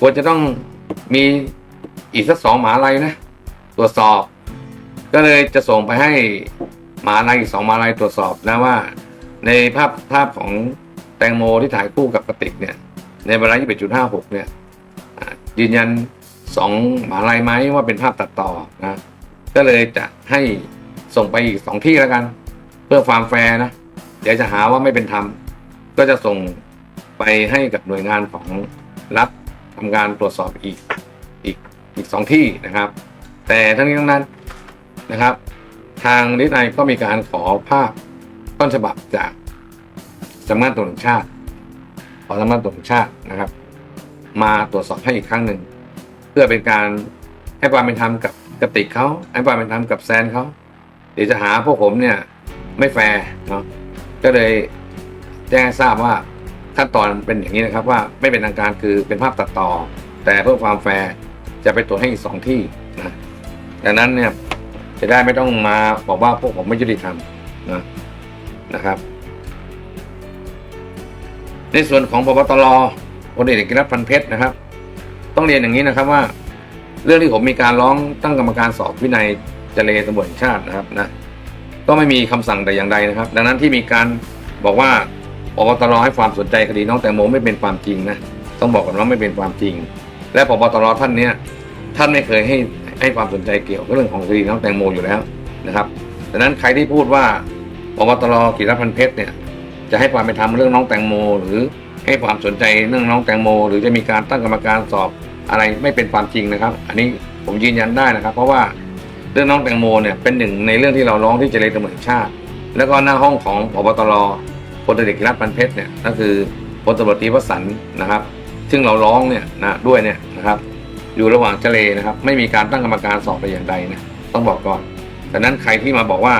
ควรจะต้องมีอีกสักสองหมาลัยนะ ตรวจสอบ ก็เลยจะส่งไปให้หมาลัยอีกสองหมาลัยตรวจสอบนะว่า ในภาพภาพของแตงโมที่ถ่ายคู่กับกระติกเนี่ย ในเวลา21.56 เนี่ยอ่ายืนยันสองหมาลัยไหมว่าเป็นภาพตัดต่อนะก็เลยจะให้ส่งไปอีกสองที่แล้วกัน เพื่อความแฟร์นะเดี๋ยวจะหาว่าไม่เป็นธรรมก็จะส่งไปให้กับหน่วยงานของรัฐ ทำการตรวจสอบอีกอีกอีกสองที่นะครับ แต่ทั้งนี้ทั้งนั้นนะครับ ทางนิติก็มีการขอภาพต้นฉบับจากสำนักงานตรวจชาติขอสำนักงานตรวจชาตินะครับ มาตรวจสอบให้อีกครั้งหนึ่ง เพื่อเป็นการให้ความเป็นธรรมกับกระติกเขาให้ความเป็นธรรมกับแซนเขาเดี๋ยวจะหาพวกผมเนี่ยไม่แฟร์เนาะก็เลยแจ้งทราบว่า ขั้นตอนเป็นอย่างนี้นะครับว่าไม่เป็นทางการคือเป็นภาพตัดต่อ แต่เพื่อความแฟร์จะไปตรวจให้อีกสองที่นะดังนั้นเนี่ยจะได้ไม่ต้องมาบอกว่าพวกผมไม่ยุติธรรมนะนะครับ ในส่วนของพบตรพลเอกกิรัตพันเพชรนะครับ ต้องเรียนอย่างนี้นะครับว่า เรื่องที่ผมมีการร้องตั้งกรรมการสอบวินัยเจเลตำรวจแห่งชาตินะครับนะก็ไม่มีคำสั่งแต่อย่างใดนะครับ ดังนั้นที่มีการบอกว่า บตรให้ความสนใจคดีน้องแตงโมไม่เป็นความจริงนะต้องบอกก่อนว่าไม่เป็นความจริง และพบตรท่านเนี้ยท่านไม่เคยให้ให้ความสนใจเกี่ยวกับเรื่องของคดีน้องแตงโมอยู่แล้วนะครับดังนั้นใครที่พูดว่าพบตรกิรพันธ์เพชรเนี่ยจะให้ความเป็นธรรมเรื่องน้องแตงโม หรือให้ความสนใจเรื่องน้องแตงโม หรือจะมีการตั้งกรรมการสอบอะไรไม่เป็นความจริงนะครับ อันนี้ผมยืนยันได้นะครับ เพราะว่าเรื่องน้องแตงโมเนี่ยเป็นหนึ่งในเรื่องที่เราร้องที่เจริญตำรวจแห่งชาติ แล้วก็หน้าห้องของพบตร พลตำรวจเอกรัฐพันเพชรเนี่ยก็คือพลตำรวจตรีวสันนะครับ ซึ่งเราร้องเนี่ยนะด้วยเนี่ยนะครับอยู่ระหว่างเจเลนะครับ ไม่มีการตั้งกรรมการสอบแต่อย่างใดนะต้องบอกก่อนดังนั้นใครที่มาบอกว่า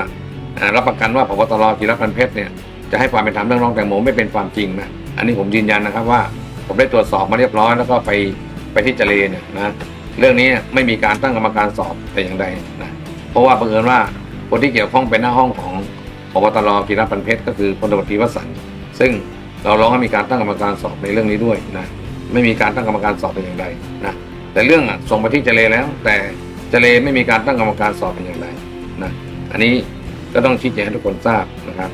รับประกันว่าพบตรจิรพันเพชรเนี่ยจะให้ความเป็นธรรมเรื่องน้องแตงโมไม่เป็นความจริงนะอันนี้ผมยืนยันนะครับว่าผมได้ตรวจสอบมาเรียบร้อยแล้วก็ไปไปที่เจเลเนี่ยนะเรื่องนี้ไม่มีการตั้งกรรมการสอบแต่อย่างใดนะเพราะว่าบังเอิญว่าคนที่เกี่ยวข้องเป็นหน้าห้องของ บตรกิรพันเพชรก็คือพลตำรวจตรีวสันต์ซึ่งเราร้องให้มีการตั้งกรรมการสอบในเรื่องนี้ด้วยนะไม่มีการตั้งกรรมการสอบแต่อย่างใดนะแต่เรื่องส่งไปที่เจเลแล้ว แต่เจเลไม่มีการตั้งกรรมการสอบแต่อย่างใดนะอันนี้ก็ต้องชี้แจงให้ทุกคนทราบนะครับ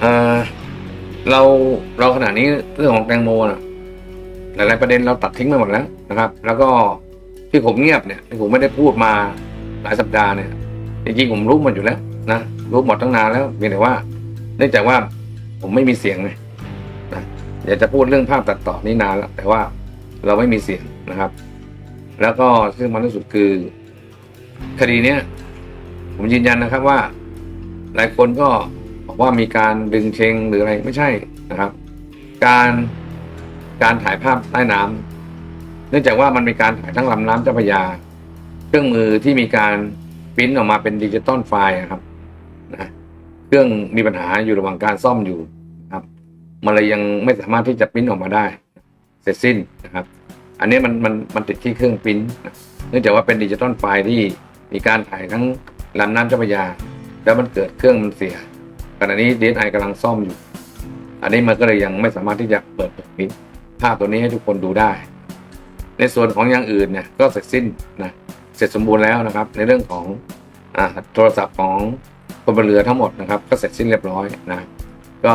เอ่อเราเราขณะนี้เรื่องของแตงโมนะหลายๆประเด็นเราตัดทิ้งไปหมดแล้วนะครับ แล้วก็ ที่ผมเงียบเนี่ยที่ผมไม่ได้พูดมาหลายสัปดาห์เนี่ยจริงๆผมรู้หมดอยู่แล้วนะรู้หมดตั้งนานแล้วเพียงแต่ว่า เนื่องจากว่าผมไม่มีเสียงไงนะอยากจะพูดเรื่องภาพตัดต่อนี่นานแล้วแต่ว่าเราไม่มีเสียงนะครับ แล้วก็ซึ่งมันที่สุดคือ คดีเนี้ยผมยืนยันนะครับว่า หลายคนก็บอกว่ามีการดึงเชงหรืออะไรไม่ใช่นะครับ การการถ่ายภาพใต้น้ำ เนื่องจากว่ามันมีการถ่ายทั้งลำน้ำเจ้าพระยา เครื่องมือที่มีการปริ้นออกมาเป็นดิจิตอลไฟล์ครับนะเครื่องมีปัญหาอยู่ระหว่างการซ่อมอยู่ครับ มันเลยยังไม่สามารถที่จะปริ้นออกมาได้ เสร็จสิ้นนะครับ อันนี้มันมันมันติดที่เครื่องปริ้นนะเนื่องจากว่าเป็นดิจิตอลไฟล์ที่มีการถ่ายทั้งลำน้ำเจ้าพระยา แล้วมันเกิดเครื่องมันเสียขณะนี้ DSI กำลังซ่อมอยู่ อันนี้มันก็เลยยังไม่สามารถที่จะเปิดเผยภาพตัวนี้ให้ทุกคนดูได้ ในส่วนของอย่างอื่นเนี่ยก็เสร็จสิ้นนะเสร็จสมบูรณ์แล้วนะครับ ในเรื่องของอโทรศัพท์ของคนบนเรือทั้งหมดนะครับ ก็เสร็จสิ้นเรียบร้อยนะก็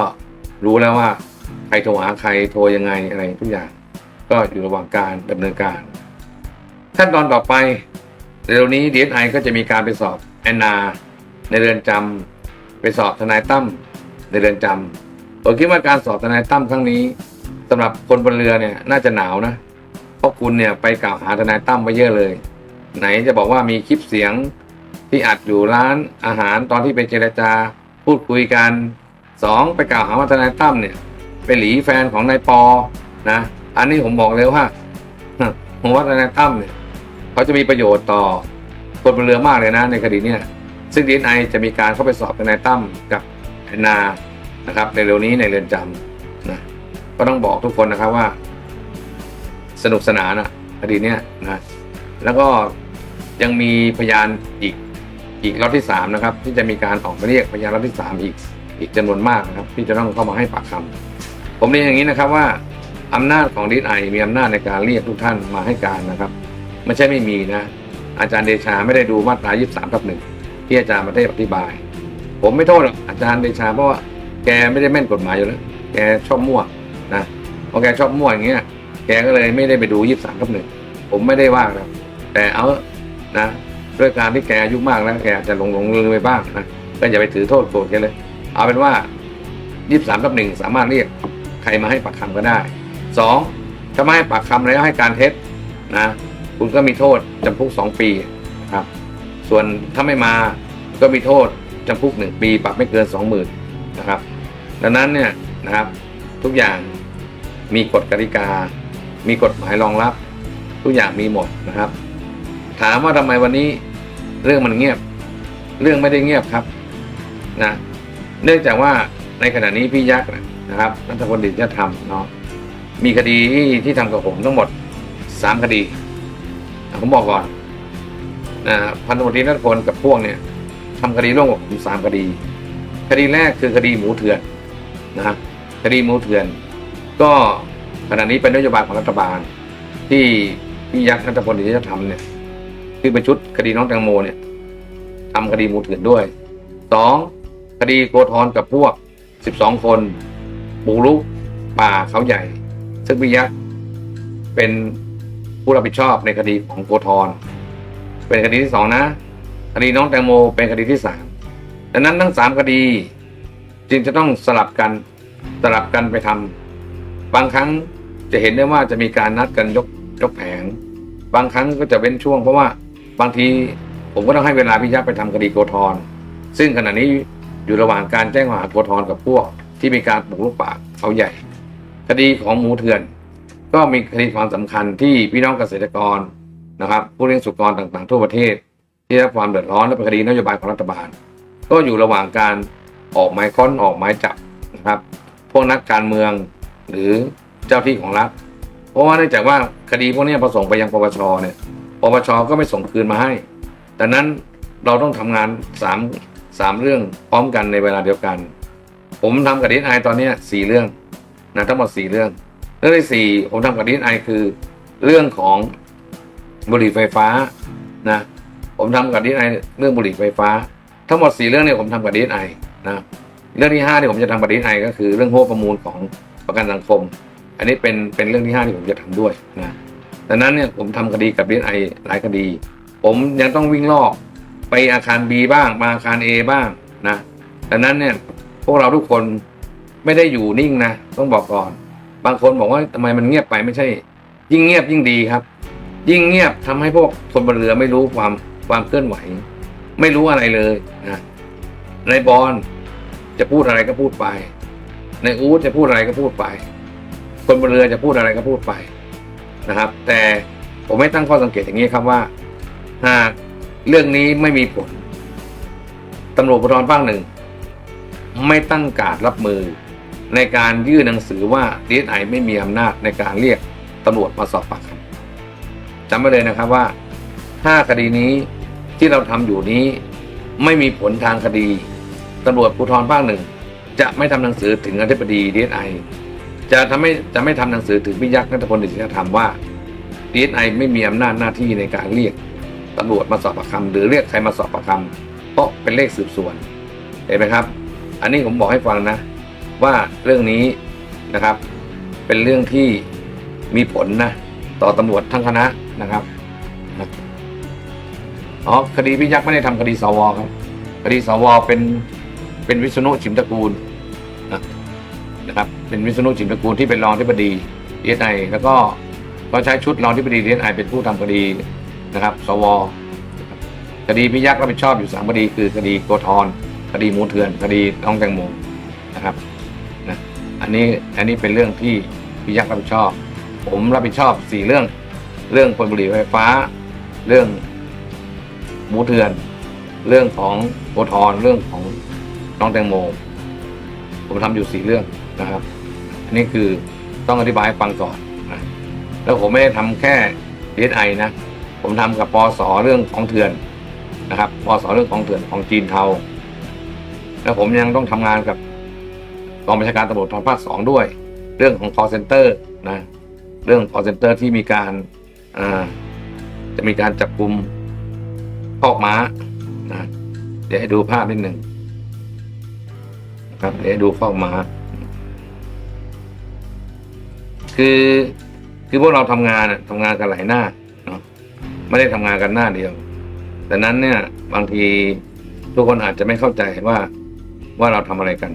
รู้แล้วว่าใครโทรหาใครโทรยังไงอะไรทุกอย่าง ก็อยู่ระหว่างการดำเนินการขั้นตอนต่อไปเร็วนี้ DSI ก็จะมีการไปสอบแอนนา ในเรือนจำไปสอบทนายตั้มในเรือนจำผมคิดว่าการสอบทนายตั้มครั้งนี้สำหรับคนบนเรือเนี่ยน่าจะหนาวนะ ราะคุณเนี่ยไปกล่าวหาทนายตั้มไปเยอะเลย ไหนจะบอกว่ามีคลิปเสียงที่อัดอยู่ร้านอาหารตอนที่ไปเจรจาพูดคุยกันสองไปกล่าวหาว่าทนายตั้มเนี่ยไปหลีแฟนของนายปอนะ อันนี้ผมบอกเลยว่าผมว่าทนายตั้มเนี่ยเขาจะมีประโยชน์ต่อคนบนเรือมากเลยนะในคดีเนี่ยซึ่งดีไอจะมีการเข้าไปสอบทนายตั้มกับแอนนานะครับในเร็วนี้ในเรือนจำนะก็ต้องบอกทุกคนนะครับว่า สนุกสนานอะคดีเนี้ยนะแล้วก็ยังมีพยานอีกอีกรอบที่สามนะครับ ที่จะมีการออกมาเรียกพยานรอบที่สามอีกอีกจำนวนมากนะครับ ที่จะต้องเข้ามาให้ปากคำผมเรียนอย่างนี้นะครับว่าอำนาจของดีไอมีอำนาจในการเรียกทุกท่านมาให้การนะครับ ไม่ใช่ไม่มีนะ อาจารย์เดชาไม่ได้ดูมาตรา 23ทับหนึ่งที่อาจารย์มาได้อธิบาย ผมไม่โทษหรอกอาจารย์เดชาเพราะว่าแกไม่ได้แม่นกฎหมายอยู่แล้วแกชอบมั่วนะพอแกชอบมั่วอย่างเงี้ย แกก็เลยไม่ได้ไปดู23ทับหนึ่งผมไม่ได้ว่าครับแต่เอานะด้วยการที่แกอายุมากแล้วแกอาจจะหลงหลงลืมไปบ้างนะก็อย่าไปถือโทษโกรธแกเลย เอาเป็นว่า23ทับหนึ่งสามารถเรียกใครมาให้ปากคำก็ได้สองถ้าไม่ให้ปากคำแล้วให้การเท็จนะคุณก็มีโทษจำคุกสองปีนะครับ ส่วนถ้าไม่มาก็มีโทษจำคุกหนึ่งปี ปรับไม่เกินสองหมื่นนะครับ ดังนั้นเนี่ยนะครับทุกอย่างมีกฎกติกา มีกฎหมายรองรับ ทุกอย่างมีหมดนะครับ ถามว่าทำไมวันนี้เรื่องมันเงียบ เรื่องไม่ได้เงียบครับนะเนื่องจากว่าในขณะนี้พี่ยักษ์นะครับนัทพลดิษฐธรรมเนาะมีคดีที่ที่ทำกับผมทั้งหมดสามคดีผมบอกก่อนนะพันตำรวจตรีนัทพลกับพวกเนี่ยทำคดีร่วมกับผมสามคดี คดีแรกคือคดีหมูเถื่อนนะคดีหมูเถื่อน ก็ ขณะนี้เป็นนโยบายของรัฐบาล ที่พี่ยักษ์นัทพลที่จะทำเนี่ยคือเป็นชุดคดีน้องแตงโมเนี่ยทำคดีมูเถื่อนด้วยสองคดีโกธรกับพวกสิบสองคนบุกรุกป่าเขาใหญ่ ซึ่งพี่ยักษ์เป็นผู้รับผิดชอบในคดีของโกธรเป็นคดีที่สองนะ คดีน้องแตงโมเป็นคดีที่สามดังนั้นทั้งสามคดี จึงจะต้องสลับกันสลับกันไปทำบางครั้ง จะเห็นได้ว่าจะมีการนัดกันยกยกแผง บางครั้งก็จะเว้นช่วง เพราะว่าบางทีผมก็ต้องให้เวลาพี่ยักษ์ไปทำคดีโกธรซึ่งขณะนี้อยู่ระหว่างการแจ้งข้อหาโกธรกับพวก ที่มีการปลูกลูกป่าเขาใหญ่ คดีของหมูเถื่อน ก็มีคดีความสำคัญที่พี่น้องเกษตรกรนะครับ ผู้เลี้ยงสุกรต่างๆ ทั่วประเทศ ที่ได้รับความเดือดร้อนและเป็นคดีนโยบายของรัฐบาล ก็อยู่ระหว่างการออกหมายค้นออกหมายจับนะครับ พวกนักการเมืองหรือ เจ้าที่ของรัฐ เพราะว่าเนื่องจากว่าคดีพวกนี้พอส่งไปยังปปชเนี่ยปปชก็ไม่ส่งคืนมาให้ดังนั้นเราต้องทำงานสามสามเรื่องพร้อมกันในเวลาเดียวกัน ผมทำกับดีไอตอนนี้สี่เรื่องนะทั้งหมดสี่เรื่อง เรื่องที่สี่ผมทำกับดีไอคือเรื่องของบุหรี่ไฟฟ้านะผมทำกับดีไอเรื่องบุหรี่ไฟฟ้า ทั้งหมดสี่เรื่องเนี่ยผมทำกับดีไอนะเรื่องที่ห้าที่ผมจะทำกับดีไอก็คือเรื่องหัวประมูลของประกันสังคม อันนี้เป็นเป็นเรื่องที่ห้าที่ผมจะทำด้วยนะดังนั้นเนี่ยผมทำคดีกับดีไอหลายคดี ผมยังต้องวิ่งรอบไปอาคาร B บ้างมาอาคาร A บ้างนะดังนั้นเนี่ยพวกเราทุกคนไม่ได้อยู่นิ่งนะต้องบอกก่อน บางคนบอกว่าทำไมมันเงียบไปไม่ใช่ ยิ่งเงียบยิ่งดีครับ ยิ่งเงียบทำให้พวกคนบนเรือไม่รู้ความความเคลื่อนไหว ไม่รู้อะไรเลยนะในบอลจะพูดอะไรก็พูดไป ในอู๊ดจะพูดอะไรก็พูดไป คนบนเรือจะพูดอะไรก็พูดไปนะครับ แต่ผมไม่ตั้งข้อสังเกตอย่างนี้ครับว่า หากเรื่องนี้ไม่มีผลตำรวจภูธรภาคหนึ่ง ไม่ตั้งการรับมือ ในการยื่นหนังสือว่าดีไอไม่มีอำนาจในการเรียกตำรวจมาสอบปากคำจำไว้เลยนะครับว่าถ้าคดีนี้ที่เราทำอยู่นี้ ไม่มีผลทางคดีตำรวจภูธรภาคหนึ่งจะไม่ทำหนังสือถึงอธิบดีดีไอ จะทำให้จะไม่ทำหนังสือถึงพิยักษ์นัทพลดิษฐธรรมว่าดีเอสไอไม่มีอำนาจหน้าที่ในการเรียกตำรวจมาสอบปากคำหรือเรียกใครมาสอบปากคำเพราะเป็นเลขสืบสวนเห็นไหมครับ อันนี้ผมบอกให้ฟังนะ ว่าเรื่องนี้นะครับ เป็นเรื่องที่มีผลนะ ต่อตำรวจทั้งคณะนะครับอ๋อคดีพิยักษ์ไม่ได้ทำคดีสวครับ คดีสวเป็นเป็นวิษณุชิมตระกูล นะครับเป็นวิษณุชิมตระกูลที่เป็นรองที่บดีดีไอแล้วก็ก็ใช้ชุดรองที่บดีดีไอเป็นผู้ทำคดีนะครับ สวคดีพิยักษ์รับผิดชอบอยู่สามคดี คือคดีโกธรคดีมูเถื่อน คดีน้องแตงโมนะครับนะอันนี้อันนี้เป็นเรื่องที่พิยักษ์รับผิดชอบ ผมรับผิดชอบสี่เรื่อง เรื่องคนบุหรี่ไฟฟ้า เรื่องมูเถื่อน เรื่องของโกธรเรื่องของน้องแตงโม ผมทำอยู่สี่เรื่อง นะครับ อันนี้คือต้องอธิบายให้ฟังก่อนนะแล้วผมไม่ได้ทำแค่ดีไอนะ ผมทำกับปอสอเรื่องของเถื่อนนะครับปอสอเรื่องของเถื่อนของจีนเทา แล้วผมยังต้องทำงานกับกองบัญชาการตำรวจทางภาคสองด้วย เรื่องของ call center นะเรื่อง call center ที่มีการาจะมีการจับกลุ่มพอกม้านะเดี๋ยวให้ดูภาพนิดหนึ่งครับเดี๋ยวให้ดูพอกม้า คือคือพวกเราทำงานอะทำงานกันหลายหน้าเนาะไม่ได้ทำงานกันหน้าเดียวแต่นั้นเนี่ยบางทีทุกคนอาจจะไม่เข้าใจว่าว่าเราทำอะไรกัน